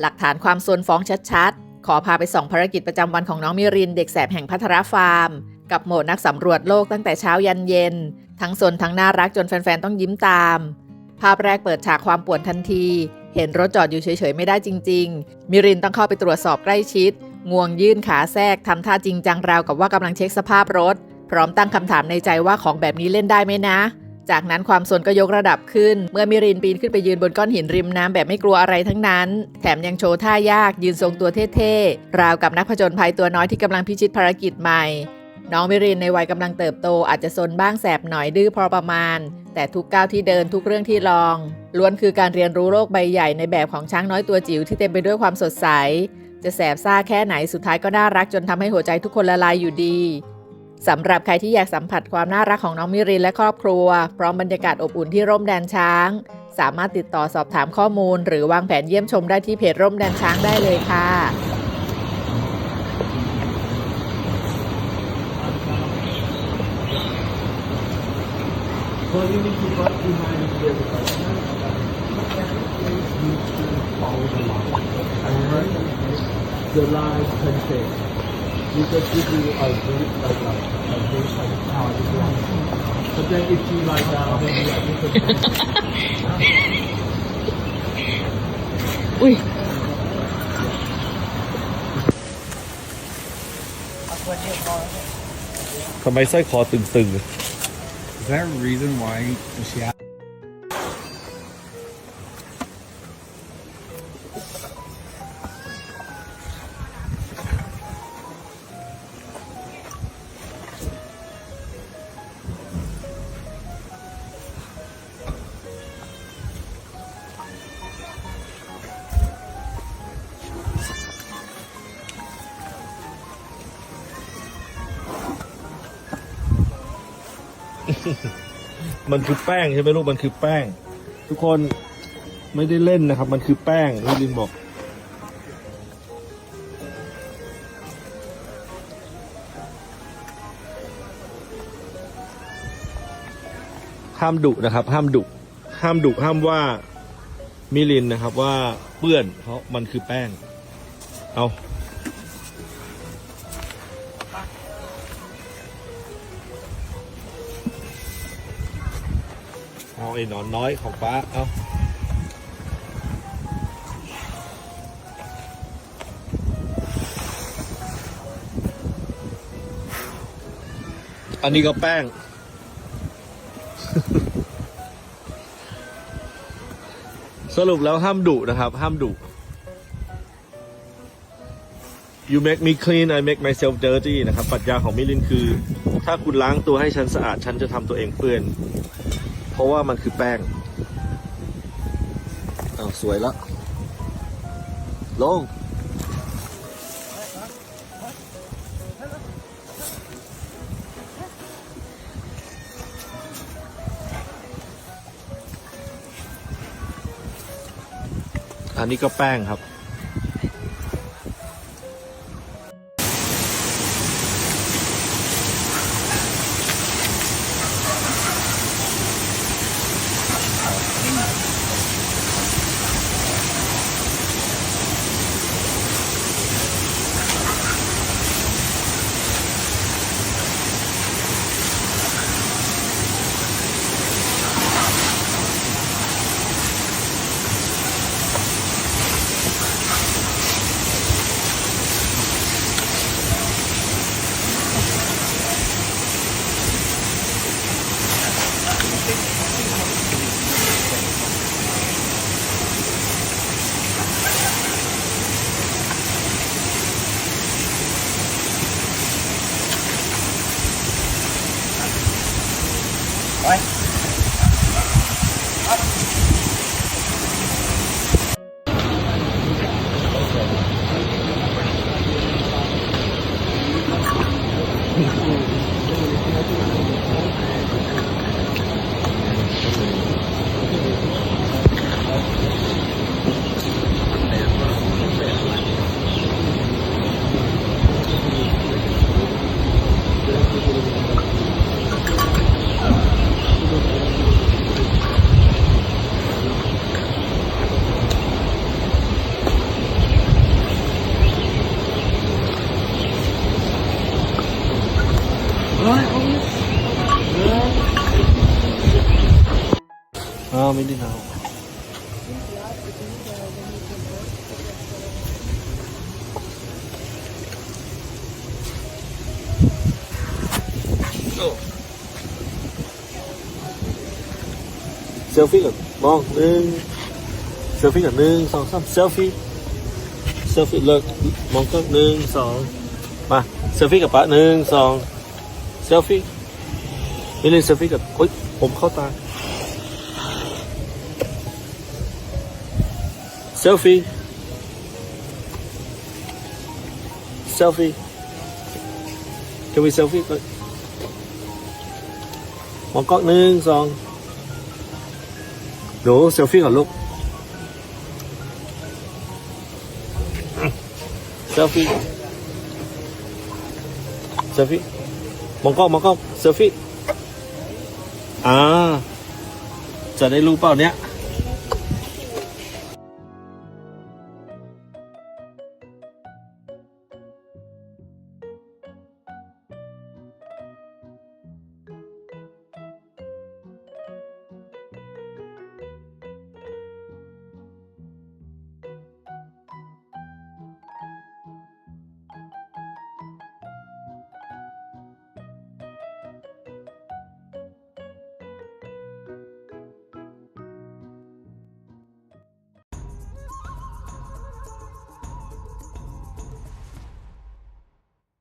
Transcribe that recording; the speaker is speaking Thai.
หลักฐานความซนฟ้องชัดๆ ขอพาไปส่องภารกิจประจำวันของน้องมิรินเด็กแสบแห่งพัทรฟาร์ม กับโหมดนักสำรวจโลกตั้งแต่เช้ายันเย็น ทั้งซนทั้งน่ารักจนแฟนๆ ต้องยิ้มตาม ภาพแรกเปิดฉากความป่วนทันที เห็นรถจอดอยู่เฉยๆ ไม่ได้จริง ๆ มิรินต้องเข้าไปตรวจสอบใกล้ชิด งวงยื่นขาแทรกทำท่าจริงจังราวกับว่ากำลังเช็คสภาพรถ พร้อมตั้งคำถามในใจว่าของแบบนี้เล่นได้ไหมนะ จากนั้นความสนก็ยกระดับขึ้น เมื่อมิรินปีนขึ้นไปยืนบนก้อนหินริมน้ำแบบไม่กลัวอะไรทั้งนั้น แถมยังโชว์ท่ายากยืนทรงตัวเท่ๆ ราวกับนักผจญภัยตัวน้อยที่กำลังพิชิตภารกิจใหม่ น้องมิรินในวัยกำลังเติบโตอาจจะซนบ้างแสบหน่อยดื้อพอประมาณ แต่ทุกก้าวที่เดินทุกเรื่องที่ลอง ล้วนคือการเรียนรู้โลกใบใหญ่ในแบบของช้างน้อยตัวจิ๋วที่เต็มไปด้วยความสดใส จะแสบซ่าแค่ไหนสุดท้ายก็น่ารักจนทำให้หัวใจทุกคนละลายอยู่ดี สำหรับใครที่อยากสัมผัสความน่ารักของน้องมิรินและครอบครัว พร้อมบรรยากาศอบอุ่นที่ร่มแดนช้าง สามารถติดต่อสอบถามข้อมูล หรือวางแผนเยี่ยมชมได้ที่เพจร่มแดนช้างได้เลยค่ะ Well, you need to walk behind the You follow You just give you a brief, like a, a brief, like how it is. But then if you like that, then you like you can อุ้ยทำไมสร้อยคอตึง Is that a reason why she มันคือแป้งใช่ไหมลูกมันคือแป้ง ทุกคนไม่ได้เล่นนะครับ มันคือแป้งนี่ลินบอก ห้ามดุนะครับ ห้ามดุห้ามดุห้ามว่ามิลินนะครับว่าเปื้อนเพราะมันคือแป้ง เอา เอาไอ้หนอนน้อยของป้า เอาอันนี้ก็แป้ง สรุปแล้วห้ามดุนะครับ ห้ามดุ you make me clean I make myself dirty นะครับ ปรัชญาของมิลินคือ ถ้าคุณล้างตัวให้ฉันสะอาด ฉันจะทำตัวเองเปื้อน เพราะว่ามันคือแป้งอ้าวสวยละ ลง อันนี้ก็แป้งครับ อ้าวไม่ได้เอาเซลฟี่ก่อนมองหนึ่งเซลฟี่ก่อนหนึ่งสองสามเซลฟี่เซลฟี่เลิกมองก็หนึ่งสองมาเซลฟี่กับป้าหนึ่งสอง เซลฟี่นี่เล่นเซลฟี่กับโอ๊ยผมเข้าตา Selfie. Selfie. Can we selfie? มองกล้องหนึ่งสองหนูเซลฟี่ก่อนลูกเซลฟี่เซลฟี่ มองกล้องมองกล้องเซลฟี่อ่าจะได้รู้เปล่าเนี้ย